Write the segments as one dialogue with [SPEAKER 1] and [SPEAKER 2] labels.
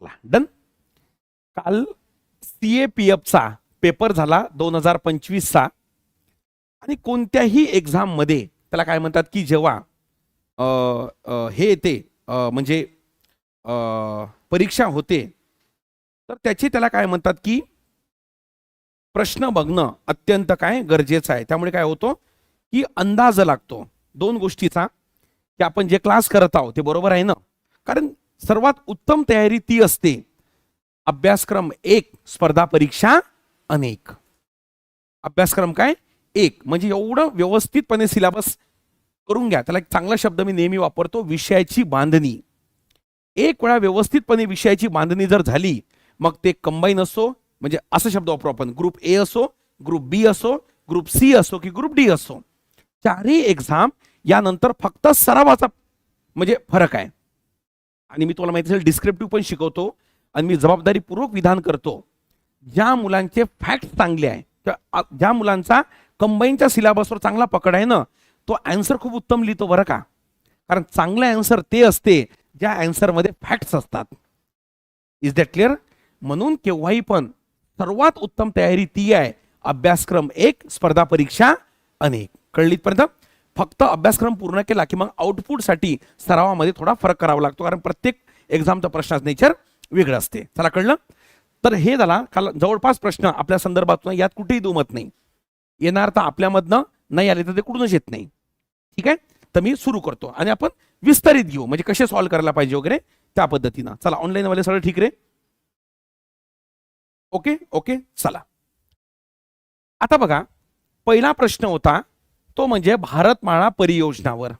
[SPEAKER 1] चला डन काल C A P एफचा पेपर झाला दोन हजार पंचवीसचा. आणि कोणत्याही एक्झाममध्ये त्याला काय म्हणतात की जेव्हा हे येते म्हणजे परीक्षा होते तर त्याचे त्याला काय म्हणतात की प्रश्न बघणं अत्यंत काय गरजेचं आहे. त्यामुळे काय होतो की अंदाज लागतो. दोन गोष्टीचा की आपण जे क्लास करत आहोत ते बरोबर आहे ना? कारण सर्वात उत्तम तयारी ती असते. अभ्यासक्रम एक स्पर्धा परीक्षा अनेक. अभ्यासक्रम काय? एक. म्हणजे एवढं व्यवस्थितपणे सिलेबस करून घ्या. त्याला एक चांगला शब्द मी नेहमी वापरतो विषयाची बांधणी. एक वेळा व्यवस्थितपणे विषयाची बांधणी जर झाली मग ते कंबाईन असो म्हणजे असा शब्द वापरू आपण. ग्रुप ए असो ग्रुप बी असो ग्रुप सी असो की ग्रुप डी असो. चारही एक्झाम यानंतर फक्त सरावाचा म्हणजे फरक आहे. आणि मी तुम्हाला माहिती असेल डिस्क्रिप्टिव्ह पण शिकवतो आणि मी जबाबदारीपूर्वक विधान करतो. ज्या मुलांचे फॅक्ट चांगले आहे किंवा ज्या मुलांचा कंबाईनच्या सिलेबसवर चांगला पकड आहे ना तो अँसर खूप उत्तम लिहितो बरं का. कारण चांगला अँसर ते असते ज्या अँसरमध्ये फॅक्ट्स असतात. इज दॅट क्लिअर म्हणून केव्हाही पण सर्वात उत्तम तयारी ती आहे अभ्यासक्रम एक स्पर्धा परीक्षा अनेक. कळलीपर्यंत फक्त अभ्यासक्रम पूर्ण केला की मग आउटपुटसाठी सरावामध्ये थोडा फरक करावा लागतो. कारण प्रत्येक एक्झामचा प्रश्नाचं नेचर वेगळं असते. चला कळलं? तर हे झाला काल जवळपास प्रश्न आपल्या संदर्भातून यात कुठेही दुमत नाही. येणार तर आपल्यामधनं नाही आले तर ते कुठूनच येत नाही. ठीक आहे? तर मी सुरू करतो आणि आपण विस्तारित घेऊ. म्हणजे कसे सॉल्व्ह करायला पाहिजे वगैरे त्या पद्धतीनं. चला ऑनलाईनवाले सगळं ठीक रे? ओके? ओके? चला. आता बघा पहिला प्रश्न होता तो म्हणजे भारतमाळा परियोजनावर.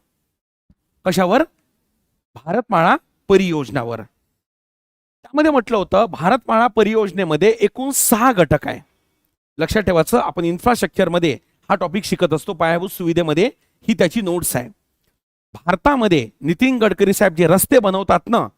[SPEAKER 1] कशावर? भारतमाळा परियोजनावर. त्यामध्ये म्हटलं होतं भारतमाळा परियोजनेमध्ये एकूण सहा घटक आहे. लक्षात ठेवायचं आपण इन्फ्रास्ट्रक्चरमध्ये हा टॉपिक शिकत असतो पायाभूत सुविधेमध्ये ही त्याची नोट्स आहे. भारतामध्ये नितीन गडकरी साहेब जे रस्ते बनवतात ना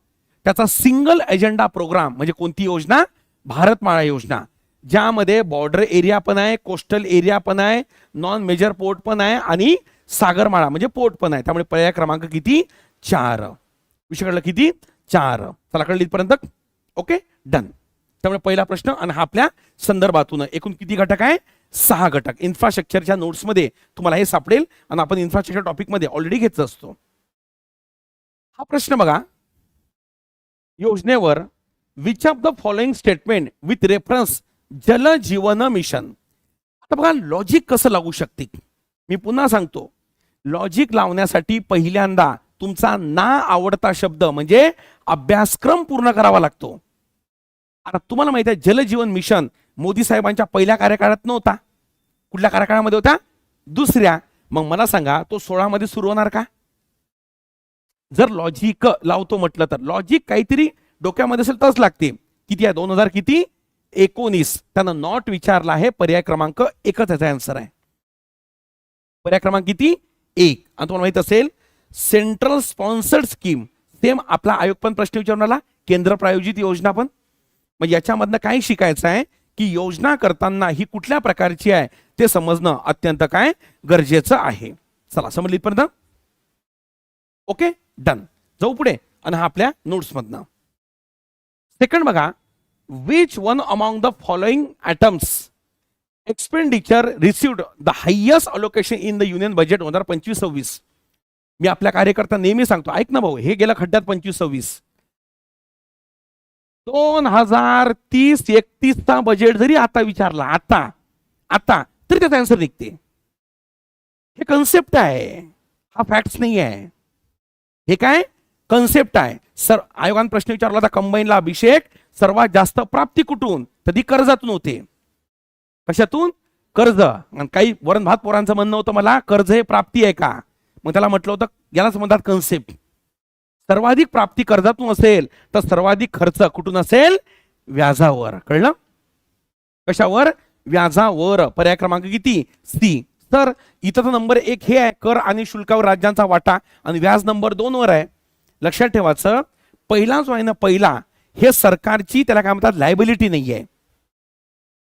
[SPEAKER 1] त्याचा सिंगल एजेंडा प्रोग्राम म्हणजे कोणती योजना? भारतमाळा योजना. ज्यामध्ये बॉर्डर एरिया पण आहे कोस्टल एरिया पण आहे नॉन मेजर पोर्ट पण आहे आणि सागरमाळा म्हणजे पोर्ट पण आहे. त्यामुळे पर्याय क्रमांक किती? चार. विषय कळलं किती? चार. चला कळली इथपर्यंत? ओके डन त्यामुळे पहिला प्रश्न आणि हा आपल्या संदर्भातून. एकूण किती घटक आहे? सहा घटक. इन्फ्रास्ट्रक्चरच्या नोट्समध्ये तुम्हाला हे सापडेल आणि आपण इन्फ्रास्ट्रक्चर टॉपिकमध्ये ऑलरेडी घेत असतो. हा प्रश्न बघा. योजनेवर which of the following statement with reference Jal Jeevan mission. आता बघा लॉजिक कसं लागू शकते? मी पुन्हा सांगतो. लॉजिक लावण्यासाठी पहिल्यांदा तुमचा ना आवडता शब्द म्हणजे अभ्यासक्रम पूर्ण करावा लागतो. आता तुम्हाला माहिती आहे जलजीवन मिशन मोदी साहेबांच्या पहिल्या कार्यकाळात नव्हता. कुठल्या कार्यकाळामध्ये होता? दुसऱ्या. मग मला सांगा तो सोळामध्ये सुरू होणार का? जर लॉजिक लावतो म्हटलं तर. लॉजिक काहीतरी डोक्यामध्ये असेल तरच लागते. किती आहे? दोन हजार किती? एकोणीस. त्यानं नॉट विचारला आहे. पर्याय क्रमांक एकच याचा आन्सर आहे. पर्याय क्रमांक किती? एक. आणि तुम्हाला माहीत असेल सेंट्रल स्पॉन्सर्ड स्कीम सेम आपला आयोग पण प्रश्न विचारणारा आला. केंद्र प्रायोजित योजना पण. मग याच्यामधनं काय शिकायचं आहे? की योजना करताना ही कुठल्या प्रकारची आहे? ते समजणं अत्यंत काय गरजेचं आहे. चला समजली पर्यंत ओके डन जाऊ पुढे. आणि हा आपल्या नोट्समधनं सेकंड बघा. Which one among the following items expenditure received the highest allocation in the union budget होणार पंचवीस सव्वीस? मी आपल्या कार्यकर्ता नेहमी सांगतो ऐक ना भाऊ हे गेला खड्ड्यात पंचवीस सव्वीस. दोन हजार तीस एकतीसचा बजेट जरी आता विचारला आता आता तरी त्याचा आन्सर निघते. हे कन्सेप्ट आहे. हा फॅक्ट्स नाही आहे. हे काय? कन्सेप्ट आहे. सर आयोगाने प्रश्न विचारला होता कंबाईनला अभिषेक सर्वात जास्त प्राप्ती कुठून? तर ती कर्जातून होते. कशातून? कर्ज. आणि काही वरण भात पोरांचं म्हणणं होतं मला कर्ज हे प्राप्ती आहे का? मग त्याला म्हटलं होतं यालाच म्हणतात कन्सेप्ट सर्वाधिक प्राप्ती कर्जातून असेल तर सर्वाधिक खर्च कुठून असेल? व्याजावर. कळलं? कशावर? व्याजावर. पर्याय क्रमांक किती? सी. तर इथं नंबर एक हे आहे कर आणि शुल्कावर राज्यांचा वाटा. आणि व्याज नंबर दोन वर आहे. लक्षात ठेवायचं पहिला जो आहे ना पहिला हे सरकारची त्याला काय म्हणतात लायबिलिटी नाही आहे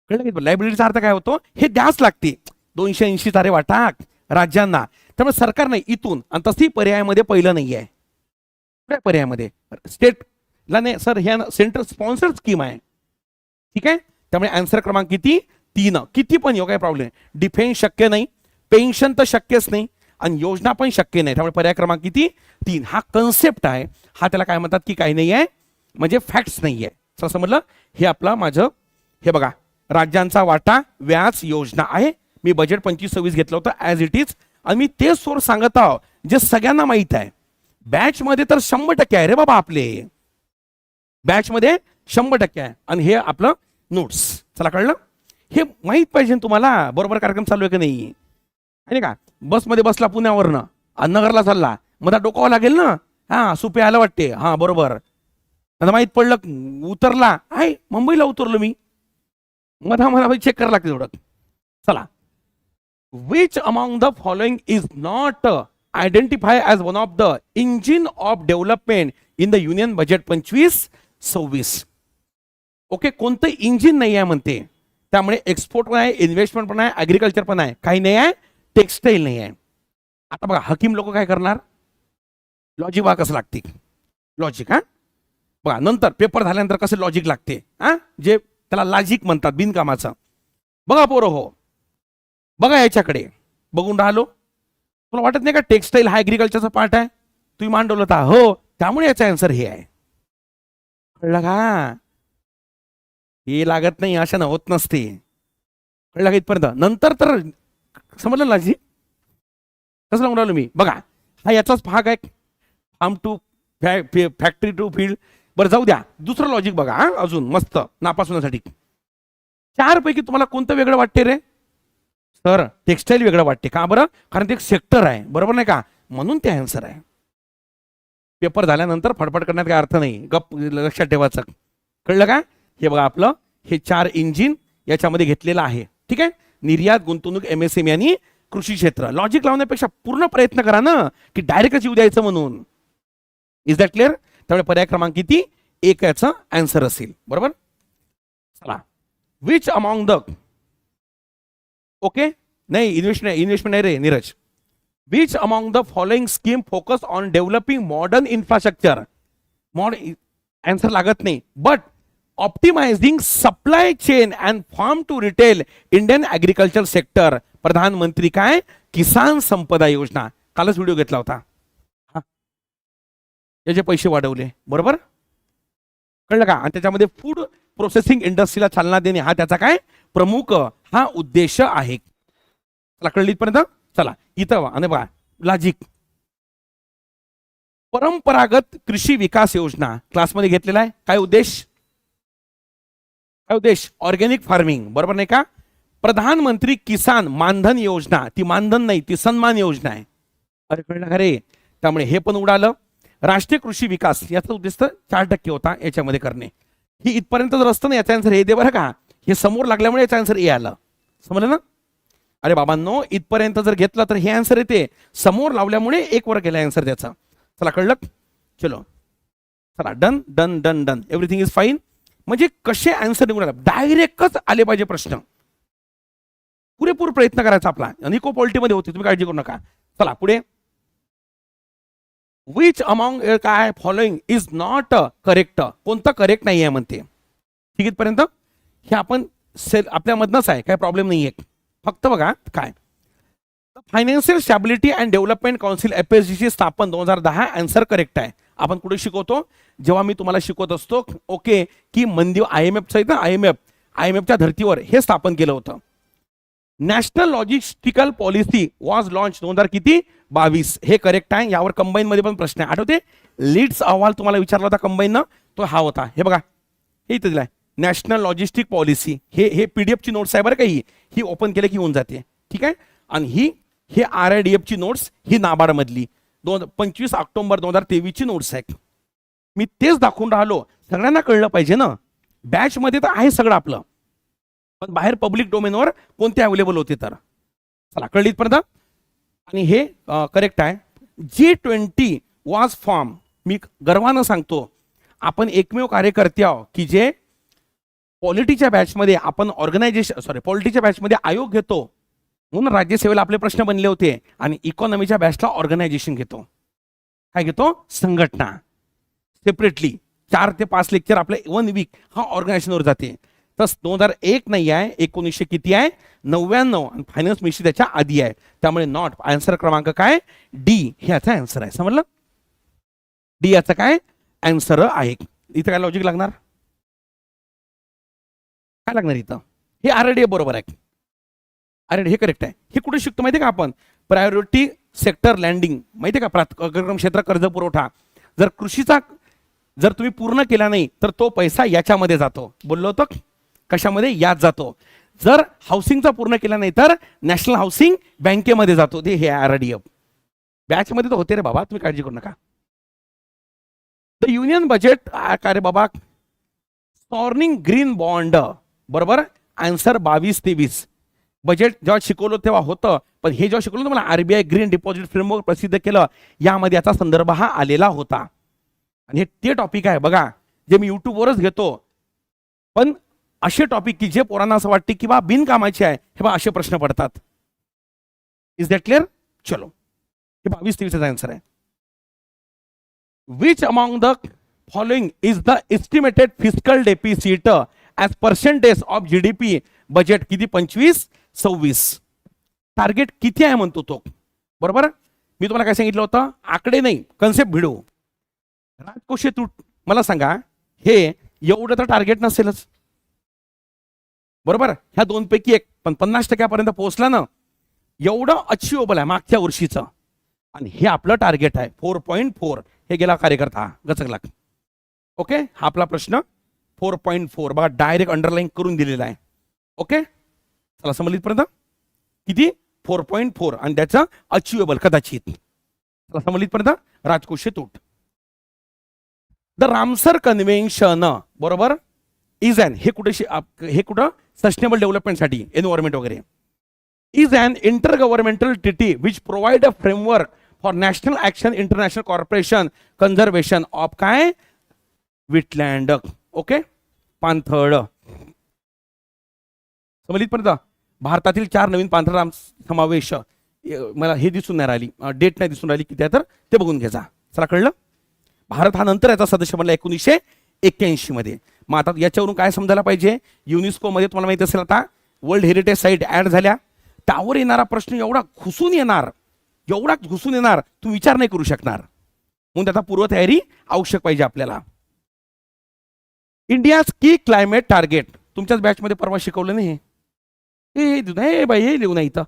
[SPEAKER 1] कळलं की लायबिलिटीचा अर्थ काय होतो? हे द्याच लागते. दोनशे ऐंशी तारे वाटाक राज्यांना. त्यामुळे सरकार नाही इथून. आणि तशी पर्यायामध्ये पहिलं नाही आहे कुठल्या पर्यायामध्ये? स्टेटला नाही सर ह्या सेंटर स्पॉन्सर स्कीम आहे. ठीक आहे? त्यामुळे आन्सर क्रमांक किती? तीन. किती पण येऊ काय प्रॉब्लेम डिफेन्स शक्य नाही. पेन्शन तर शक्यच नाही. आणि योजना पण शक्य नाही. त्यामुळे पर्याय क्रमांक किती? तीन. हा कन्सेप्ट आहे. हा त्याला काय म्हणतात की काही नाही आहे म्हणजे फॅक्ट्स नाही आहे असं समजलं हे आपलं माझं हे बघा राज्यांचा वाटा व्याज योजना आहे. मी बजेट पंचवीस सव्वीस घेतलं होतं ॲज इट इज आणि मी ते सोर्स सांगत आहो जे सगळ्यांना माहीत आहे. बॅचमध्ये तर शंभर टक्के आहे रे बाबा आपले. बॅचमध्ये शंभर टक्के आहे. आणि हे आपलं नोट्स चला कळलं? हे माहीत पाहिजे तुम्हाला बरोबर कार्यक्रम चालू आहे की नाही? आहे का? बसमध्ये बसला पुण्यावरनं. नगरला चालला. मग डोकावं लागेल ना? हा सुपे आलं वाटते. हा बरोबर. आता माहीत पडलं उतरला. आहे मुंबईला उतरलो मी. मधा मला चेक करायला लागते थोडं चला. Which among the following is not identify as one of the engine of development in the union budget पंचवीस सव्वीस? ओके कोणतं इंजिन नाही आहे म्हणते. त्यामुळे एक्सपोर्ट पण आहे इन्व्हेस्टमेंट पण आहे ॲग्रिकल्चर पण आहे. काही नाही आहे टेक्स्टाईल नाही आहे. आता बघा हकीम लोक काय करणार? लॉजिक वाकच कसं लागते. लॉजिक हा? बघा नंतर पेपर झाल्यानंतर कसं लॉजिक लागते? हा? जे त्याला लॉजिक म्हणतात बिनकामाचं. बघा पोरं हो. बघा याच्याकडे. बघून राहिलो. तुला वाटत नाही का टेक्स्टाईल हा ॲग्रिकल्चरचा पार्ट आहे? तुम्ही मांडवलं होता हो. त्यामुळे याचा आन्सर हे आहे. कळलं का? हे लागत नाही अशा होत नसते. कळलं का इथपर्यंत? नंतर तर समजलं ना जी कसं लावून राहिलो मी? बघा हा याचाच भाग आहे. Farm to factory to field बरं जाऊ द्या. दुसरं लॉजिक बघा हा. अजून मस्त. नापास होण्यासाठी चार पैकी तुम्हाला कोणतं वेगळं वाटते रे? सर टेक्स्टाईल वेगळं वाटते का? बरं? कारण ते एक सेक्टर आहे. बरोबर नाही का? म्हणून ते आन्सर आहे. पेपर झाल्यानंतर फडफड करण्यात काय अर्थ नाही. गप लक्षात ठेवायचं. कळलं का? हे बघा आपलं. हे चार इंजिन याच्यामध्ये घेतलेलं आहे. ठीक आहे? निर्यात गुंतवणूक एम एस एम कृषी क्षेत्र. लॉजिक लावण्यापेक्षा पूर्ण प्रयत्न करा ना की डायरेक्टच येऊ द्यायचं म्हणून. इज दॅट क्लिअर त्यामुळे पर्याय क्रमांक किती? एक याचा आन्सर असेल. बरोबर? चला. विच अमॉंग द ओके नाही इन्व्हेस्टमेंट इन्व्हेस्टमेंट नाही रे Neeraj. Which among the following scheme focus on developing modern infrastructure modern answer लागत नाही. But optimizing supply chain and farm to retail Indian agriculture sector Pradhan Mantri काय? किसान संपदा योजना. कालच video घेतला होता. त्याचे पैसे वाढवले बरोबर? कळलं का? आणि त्याच्यामध्ये फूड प्रोसेसिंग इंडस्ट्रीला चालना देणे हा त्याचा काय? प्रमुख हा उद्देश आहे. चला कळली इथपर्यंत चला इथं आणि बघा लॉजिक परंपरागत कृषी विकास योजना क्लासमध्ये घेतलेला आहे. काय उद्देश? काय उद्देश? ऑर्गॅनिक फार्मिंग बरोबर नाही का? प्रधानमंत्री किसान मानधन योजना ती मानधन नाही ती सन्मान योजना आहे. अरे कळलं का रे? त्यामुळे हे पण उडालं. राष्ट्रीय कृषी विकास याचा उद्देश चार टक्के होता याच्यामध्ये करणे. ही इथपर्यंत जर असतं ना याचा आन्सर हे दे बरं का. हे समोर लागल्यामुळे याचा आन्सर ए आलं. समजलं ना? अरे बाबांनो इथपर्यंत जर घेतलं तर हे आन्सर येते. समोर लावल्यामुळे एक वर गेला आन्सर त्याचा. चला कळलं? चलो. चला done done done done everything is fine म्हणजे कसे आन्सर निघून आला डायरेक्टच आले पाहिजे प्रश्न. पुरेपूर प्रयत्न करायचा आपला. निको पॉलिटीमध्ये होते तुम्ही काळजी करू नका. चला पुढे. विच अमाऊंग काय फॉलोइंग इज नॉट करेक्ट कोणतं करेक्ट नाही आहे म्हणते. ठीक इथपर्यंत? हे आपण सेल आपल्यामधनंच आहे. काय प्रॉब्लेम नाही आहे फक्त बघा काय. Financial stability and development council F S ची स्थापन दोन हजार दहा अँसर करेक्ट आहे. आपण कुठे शिकवतो? जेव्हा मी तुम्हाला शिकवत असतो ओके की मंदिर आय एम एफचं ना I M F I M एफच्या धर्तीवर हे स्थापन केलं होतं. National logistical policy was launch दोन हजार किती? बावीस. हे करेक्ट आहे. यावर कंबाईन मध्ये पण प्रश्न आहे. आठवते? लीड्स अहवाल तुम्हाला विचारला होता कंबाईननं? तो हा होता. हे बघा. हे इथे दिलाय. National logistic policy. हे हे पी डी एफची नोट्स आहे बरं का ही? ही ओपन केलं की होऊन जाते. ठीक आहे? आणि ही हे आर आय डी एफची नोट्स ही नाबार्डमधली. दोन पंचवीस ऑक्टोबर दोन हजार तेवीसची नोट्स आहेत. मी तेच दाखवून राहिलो. सगळ्यांना कळलं पाहिजे ना? बॅचमध्ये तर आहे सगळं आपलं. पण बाहेर पब्लिक डोमेनवर कोणते अवेलेबल होते तर? चला कळली इथपर्यंत आणि हे करेक्ट आहे. जी ट्वेंटी वॉज फॉर्म मी गर्वानं सांगतो आपण एकमेव कार्यकर्ते आहो की जे पॉलिटीच्या बॅचमध्ये आपण ऑर्गनायझेशन सॉरी पॉलिटीच्या बॅचमध्ये आयोग घेतो. म्हणून राज्यसेवेला आपले प्रश्न बनले होते आणि इकॉनॉमीच्या बॅचला ऑर्गनायझेशन घेतो. काय घेतो? संघटना. सेपरेटली चार ते पाच लेक्चर आपले वन वीक हा ऑर्गनायझेशनवर जाते. तर दोन हजार एक नाही आहे एकोणीसशे किती आहे? नव्याण्णव. आणि फायनान्स मिनिस्ट्री त्याच्या आधी आहे. त्यामुळे नॉट आन्सर क्रमांक काय? डी हे याचा आन्सर आहे. समजलं? डी याचा काय? आन्सर आहे. इथं काय लॉजिक लागणार? काय लागणार इथं? हे आर बरोबर आहे. अरे हे करेक्ट आहे. हे कुठे शिकतो माहिती आहे का आपण? प्रायोरिटी सेक्टर लँडिंग माहिती आहे का प्राक्रम क्षेत्र कर्ज पुरवठा. जर कृषीचा जर तुम्ही पूर्ण केला नाही तर तो पैसा याच्यामध्ये जातो. बोललो होतं? कशामध्ये? यात जातो. जर हाऊसिंगचा पूर्ण केला नाही तर नॅशनल हाऊसिंग बँकेमध्ये जातो. ते हे आर डी एफ बॅचमध्ये तर होते रे बाबा तुम्ही काळजी करू नका. द युनियन बजेट काय रे बाबा? सॉर्निंग ग्रीन बॉन्ड बरोबर? आन्सर बावीस तेवीस. बजेट जेव्हा शिकवलं तेव्हा होतं. पण हे जेव्हा शिकवलं तुम्हाला आरबीआय ग्रीन डिपॉझिट फ्रेमवर्क प्रसिद्ध केलं. यामध्ये याचा संदर्भ हा आलेला होता. आणि हे ते टॉपिक आहे बघा. जे मी युट्यूबवरच घेतो. पण असे टॉपिक की जे पोरांना असं वाटते की बा बिनकामाचे आहे हे बा असे प्रश्न पडतात. इज दॅट क्लिअर चलो. हे बावीस तेवीसचा आन्सर आहे. Which among the following is the estimated physical deficit as percentage of G D P budget किती? पंचवीस सव्वीस. टार्गेट किती आहे म्हणतो तो? बरोबर? मी तुम्हाला काय सांगितलं होतं? आकडे नाही. कन्सेप्ट भिडू. राजकोषे तू मला सांगा हे एवढं तर टार्गेट नसेलच. बरोबर? ह्या दोनपैकी एक. पण पन्नास टक्क्यापर्यंत पोहोचला ना एवढं अचिवेबल आहे मागच्या वर्षीचं. आणि हे आपलं टार्गेट आहे. फोर पॉईंट फोर हे गेला कार्यकर्ता. गचकला ओके हा आपला प्रश्न. फोर पॉईंट फोर बघा डायरेक्ट अंडरलाईन करून दिलेला आहे. ओके चला समजलीतपर्यंत किती? फोर पॉईंट फोर आणि त्याचं अचिवेबल कदाचित. चला समजलीत पर्यंत राजकोषे तूट. द रामसर कन्व्हेन्शन बरोबर? इज अँड हे कुठे हे कुठं? सस्टेनेबल डेव्हलपमेंटसाठी एन्व्हायरमेंट वगैरे. Is an intergovernmental टिटी which provide a framework for national action international corporation conservation of काय विटलँड ओके पानथळ समजलीतपर्यंत भारतातील चार नवीन पांढरा समावेश. मला हे दिसून नाही राहिली. डेट नाही दिसून राहिली किती आहे तर ते बघून घ्यायचा. चला कळलं? भारत हा नंतर याचा सदस्य बनला एकोणीसशे एक्क्याऐंशी मध्ये. मग आता याच्यावरून काय समजायला पाहिजे? युनेस्को मध्ये तुम्हाला माहिती असेल आता वर्ल्ड हेरिटेज साईट ऍड झाल्या. त्यावर येणारा प्रश्न एवढा घुसून येणार एवढा घुसून येणार तू विचार नाही करू शकणार. म्हणून त्याचा पूर्वतयारी आवश्यक पाहिजे आपल्याला. इंडियाज की क्लायमेट टार्गेट? तुमच्याच बॅचमध्ये परवा शिकवलं नाही हे. हे देऊ नाही हे बाई हे लिहू नाही इथं.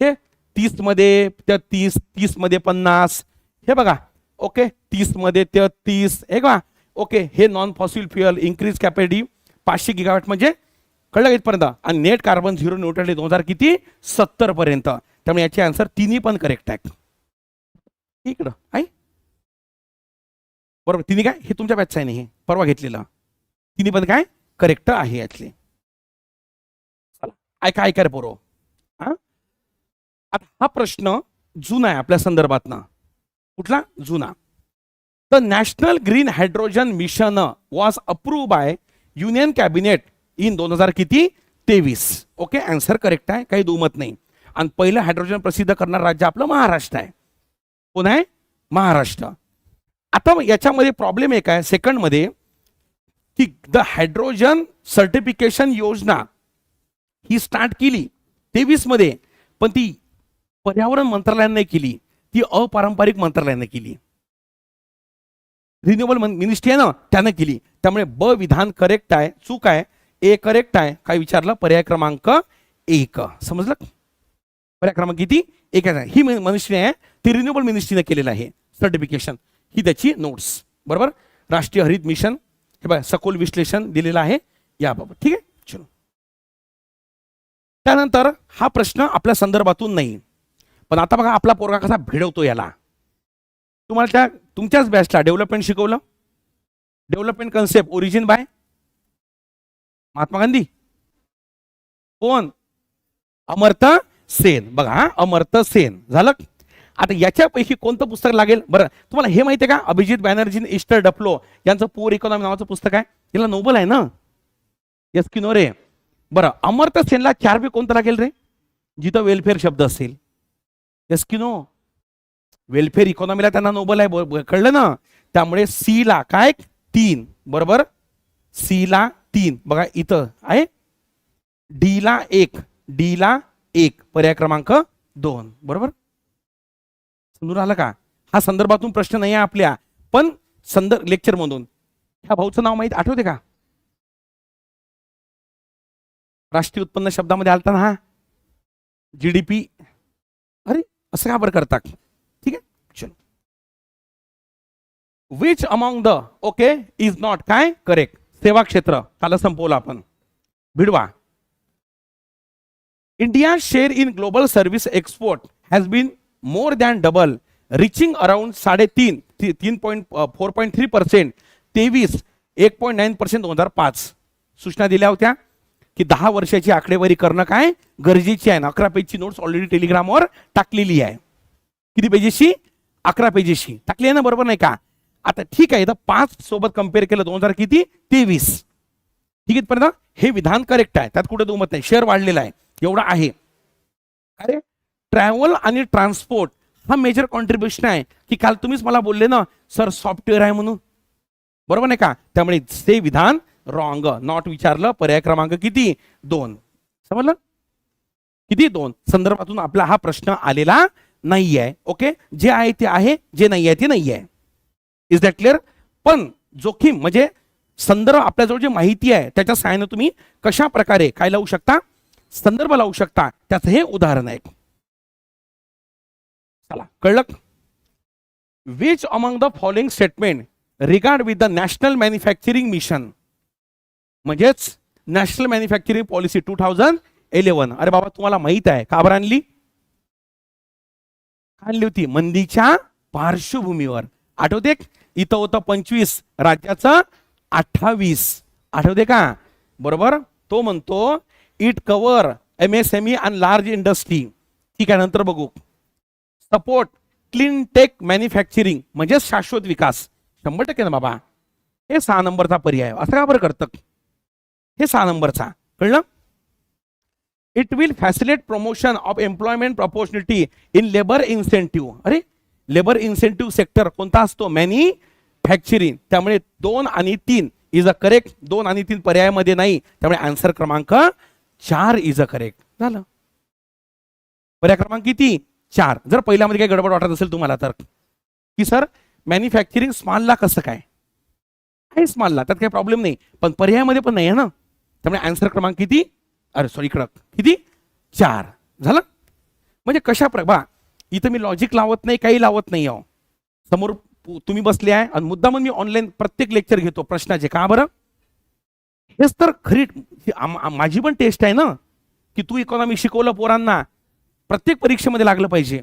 [SPEAKER 1] हे तीसमध्ये त्या तीस तीसमध्ये पन्नास. हे बघा ओके? तीसमध्ये ते तीस. हे बघा ओके हे non fossil fuel increase capacity पाचशे गिगावॅट म्हणजे कळलं इथपर्यंत? आणि नेट कार्बन झिरो न्यूट्रलिटी दोन हजार किती? सत्तर पर्यंत. त्यामुळे याचे आन्सर तिन्ही पण करेक्ट आहेत इकडं आहे बरोबर तिन्ही काय? हे तुमच्या बॅचचं आहे नाही हे. परवा घेतलेलं. तिन्ही पण काय? करेक्ट आहे यातले. चला ऐका ऐका रे पोरो? हा? आता हा प्रश्न जुना आहे आपल्या संदर्भातनं. कुठला? जुना. The national green hydrogen mission was approve by union cabinet in दोन हजार किती? तेवीस. ओके आन्सर करेक्ट आहे काही दुमत नाही. आणि पहिलं हायड्रोजन प्रसिद्ध करणारं राज्य आपलं महाराष्ट्र आहे. कोण आहे? महाराष्ट्र. आता याच्यामध्ये प्रॉब्लेम एक आहे सेकंडमध्ये की द हायड्रोजन सर्टिफिकेशन योजना ही स्टार्ट केली तेवीसमध्ये पण ती पर्यावरण मंत्रालयाने केली ती अपारंपरिक मंत्रालयाने केली. रिन्युएबल मिनिस्ट्री आहे ना त्यानं केली. त्यामुळे ब विधान करेक्ट आहे चूक आहे ए करेक्ट आहे काय विचारलं? पर्याय क्रमांक एक. समजलं? पर्याय क्रमांक किती? एक आहे. ही मिनिस्ट्री आहे ती रिन्युएबल मिनिस्ट्रीने केलेलं आहे. सर्टिफिकेशन ही त्याची नोट्स बरोबर? राष्ट्रीय हरित मिशन. हे बघा सखोल विश्लेषण दिलेलं आहे याबाबत. ठीक आहे? चलो. त्यानंतर हा प्रश्न आपल्या संदर्भातून नाही. पण आता बघा आपला पोरगा कसा भिडवतो याला. तुम्हाला त्या तुमच्याच बॅचला डेव्हलपमेंट शिकवलं? Development concept origin by Mahatma Gandhi? कोण? अमर्त्य सेन. बघा हा अमर्त्य सेन. झालं? आता याच्यापैकी कोणतं पुस्तक लागेल? बरं तुम्हाला हे माहिती आहे का? अभिजित बॅनर्जी इस्टर डफलो यांचं पोर इकॉनॉमी नावाचं पुस्तक आहे. याला नोबल आहे ना? यस की नो रे? बरं अमर्त्य सेनला चार पे कोणतं लागेल रे? जिथं वेलफेअर शब्द असेल. यस की नो वेलफेअर इकॉनॉमीला त्यांना नोबल आहे कळलं ना? त्यामुळे सी ला काय? तीन. बरोबर? सी ला तीन. बघा इथं आहे. डी ला एक. डी ला एक. पर्याय क्रमांक दोन. बरोबर? समजून आलं का? हा संदर्भातून प्रश्न नाही आहे आपल्या. पण संदर्भ लेक्चर मधून. ह्या भाऊचं नाव माहीत आठवते का? राष्ट्रीय उत्पन्न शब्दामध्ये आलता ना हा? जीडीपी अरे असं का बरं करतात ठीक आहे चलो which among the okay is not काय? करेक्ट सेवा क्षेत्र. काल संपवलं आपण. भिडवा. India share in global service export has been more than double reaching around साडेतीन तीन point four point three percent तेवीस एक पॉईंट नाईन पर्सेंट दोन हजार पाच. सूचना दिल्या होत्या की दहा वर्षाची आकडेवारी करणं काय? गरजेची आहे ना. अकरा पेजची नोट्स ऑलरेडी टेलिग्रामवर टाकलेली आहे. किती पेजेसची अकरा पेजेसची टाकली आहे ना बरोबर नाही का? आता ठीक आहे इथं पाच सोबत कंपेअर केलं दोन हजार किती? तेवीस. ठीक आहे पर्यंत हे विधान करेक्ट आहे. त्यात कुठे दुमत नाही. शेअर वाढलेला आहे. एवढा आहे. अरे ट्रॅव्हल आणि ट्रान्सपोर्ट हा मेजर कॉन्ट्रीब्युशन आहे. की काल तुम्हीच मला बोलले ना सर सॉफ्टवेअर आहे म्हणून. बरोबर नाही का? त्यामुळे ते विधान रॉंग नॉट विचारलं पर्याय क्रमांक किती? दोन. समजलं? किती? दोन. संदर्भातून आपला हा प्रश्न आलेला नाही आहे ओके जे आहे ते आहे जे नाही आहे ते नाही आहे इज दॅट क्लिअर पण जोखीम म्हणजे संदर्भ आपल्याजवळ जी माहिती आहे त्याच्या सहाय्याने तुम्ही कशा प्रकारे काय लावू शकता? संदर्भ लावू शकता. त्याचं हे उदाहरण आहे. चला कळलं? Which among the following statement regard with the national manufacturing mission म्हणजेच national manufacturing policy two thousand eleven अरे बाबा तुम्हाला माहीत आहे. का बरं आणली? आणली होती. मंदीच्या पार्श्वभूमीवर. आठवते इथं होतं पंचवीस राज्याचं अठ्ठावीस. आठवते का? बरोबर? तो म्हणतो it cover M S M E and large industry ठीक आहे नंतर बघू. सपोर्ट क्लीन टेक मॅन्युफॅक्चरिंग म्हणजे शाश्वत विकास. शंभर टक्के ना बाबा. हे सहा नंबरचा पर्याय असं का बरं करतं? हे सहा नंबरचा. कळलं? It will facilitate promotion of employment proportionality in labour incentive अरे लेबर इन्सेंटिव्ह सेक्टर कोणता असतो? मॅन्युफॅक्चरिंग त्यामुळे दोन आणि तीन इज अ करेक्ट दोन आणि तीन पर्यायामध्ये नाही. त्यामुळे आन्सर क्रमांक चार इज अ करेक्ट झालं. पर्याय क्रमांक किती? चार. जर पहिल्यामध्ये काही गडबड वाटत असेल तुम्हाला तर. की सर मॅन्युफॅक्चरिंग स्मॉलला कसं काय? आहे स्मॉलला त्यात काही प्रॉब्लेम नाही. पण पर्यायामध्ये पण नाही आहे ना? त्यामुळे आन्सर क्रमांक किती? अरे सॉरी इकडं. किती? चार. झालं? म्हणजे कशा प्रभा इथं मी लॉजिक लावत नाही काही लावत नाही आहो. समोर तुम्ही बसले आहे आणि मुद्दा मी ऑनलाईन प्रत्येक लेक्चर घेतो प्रश्नाचे. का बरं? हेच तर खरी माझी पण टेस्ट आहे ना की तू इकॉनॉमी शिकवलं पोरांना. प्रत्येक परीक्षेमध्ये लागलं पाहिजे.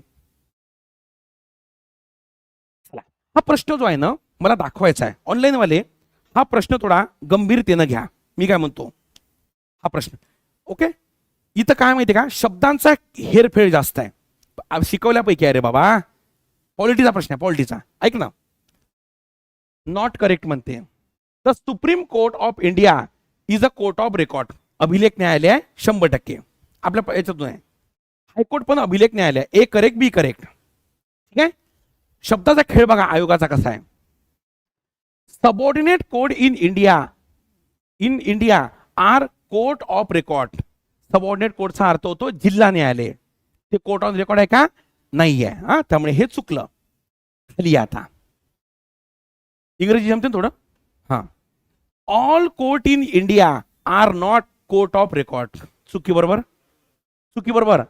[SPEAKER 1] चला हा प्रश्न जो आहे ना मला दाखवायचा आहे. ऑनलाईनवाले हा प्रश्न थोडा गंभीरतेनं घ्या. मी काय म्हणतो? हा प्रश्न. ओके? इथं काय माहिती का? शब्दांचा हेरफेर जास्त आहे. शिकवल्यापैकी अरे बाबा. पॉलिटीचा प्रश्न आहे पॉलिटीचा. ऐक ना. नॉट करेक्ट म्हणते. The supreme court of India is a court of record अभिलेख न्यायालय शंभर टक्के. आपल्या याच्यातून आहे. हायकोर्ट पण अभिलेख न्यायालय ए करेक्ट बी करेक्ट ठीक आहे? शब्दाचा खेळ बघा आयोगाचा कसा आहे. Subordinate code in India in India are court of record subordinate कोर्टचा अर्थ होतो जिल्हा न्यायालय. ते कोर्ट ऑफ रेकॉर्ड आहे का? नाही आहे हा त्यामुळे हे चुकलं. खाली आता. इंग्रजी जमते ना थोडं? हा. All court in India are not court of record चुकी बरोबर? चुकी बरोबर?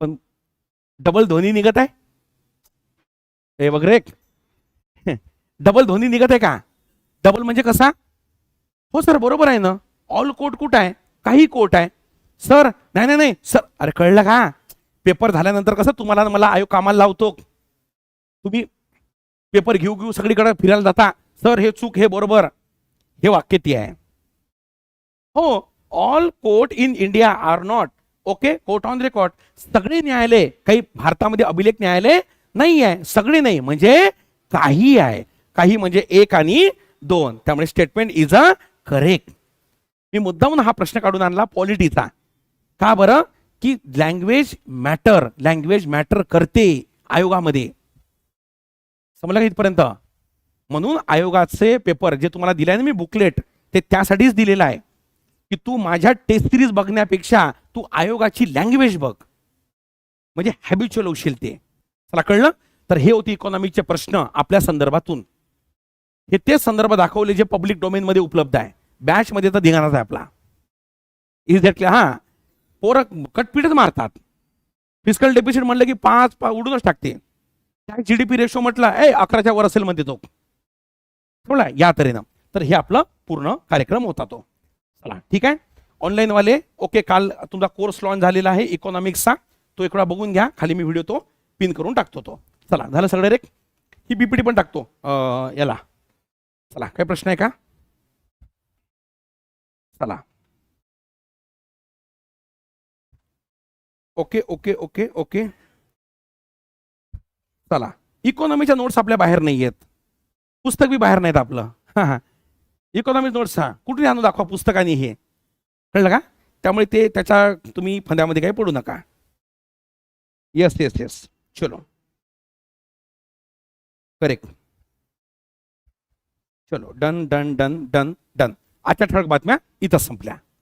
[SPEAKER 1] पण डबल ध्वनी निघत आहे? हे वगैरे डबल ध्वनी निघत आहे का? डबल म्हणजे कसा? हो सर बरोबर आहे ना. ऑल कोर्ट कुठं आहे? काही कोर्ट आहे. सर नाही नाही नाही. सर अरे कळलं का? पेपर झाल्यानंतर कसं तुम्हाला मला आयोग कामाला लावतो. तुम्ही पेपर घेऊ घेऊ सगळीकडे फिरायला जाता. सर हे चूक हे बरोबर. हे वाक्य ती आहे. हो all court in India are not okay court on record सगळे न्यायालय काही भारतामध्ये अभिलेख न्यायालय नाही आहे सगळे नाही म्हणजे काही आहे. काही म्हणजे एक आणि दोन. त्यामुळे स्टेटमेंट इज अ करेक्ट मी मुद्दामून हा प्रश्न काढून आणला पॉलिटीचा का बरं? की लँग्वेज मॅटर लँग्वेज मॅटर करते आयोगामध्ये. समजलं का इथपर्यंत? म्हणून आयोगाचे पेपर जे तुम्हाला दिले ना मी बुकलेट ते त्यासाठीच दिलेलं आहे. की तू माझ्या टेस्ट सिरीज बघण्यापेक्षा तू आयोगाची लँग्वेज बघ. म्हणजे हॅबिच्युअल होशील ते. चला कळलं? तर हे होते इकॉनॉमिकचे प्रश्न आपल्या संदर्भातून. हे तेच संदर्भ दाखवले जे पब्लिक डोमेनमध्ये उपलब्ध आहे. बॅचमध्ये तर धिंगाणाच आहे आपला. इज दॅट हां. पोरं कटपीटच मारतात. फिजिकल डेफिसिट म्हटलं की पाच पा उडूनच टाकते. काय जी डी पी रेशो म्हटलं? ए अकराच्या वर असेल म्हणते तो. बोला या तऱ्हेनं. तर हे आपलं पूर्ण कार्यक्रम होता तो. चला ठीक आहे? ऑनलाईनवाले ओके काल तुमचा कोर्स लॉन्च झालेला आहे इकॉनॉमिक्सचा तो एक वेळा बघून घ्या. खाली मी व्हिडिओ तो पिन करून टाकतो तो. चला झालं सगळं रे ही बीपीटी पण टाकतो. याला. चला काही प्रश्न आहे का? चला. Okay okay okay okay. चला. इकॉनॉमीच्या नोट्स आपल्या बाहेर नाही आहेत पुस्तक बी बाहेर नाहीत आपलं. हां हां. इकॉनॉमिक नोट्स हा कुठे आणून दाखवा पुस्तकाने हे? कळलं का? त्यामुळे ते त्याच्या तुम्ही फंद्यामध्ये काही पडू नका. येस येस येस चलो. करेक्ट चलो. Done done done done done. आजच्या ठळक बातम्या इथं संपल्या.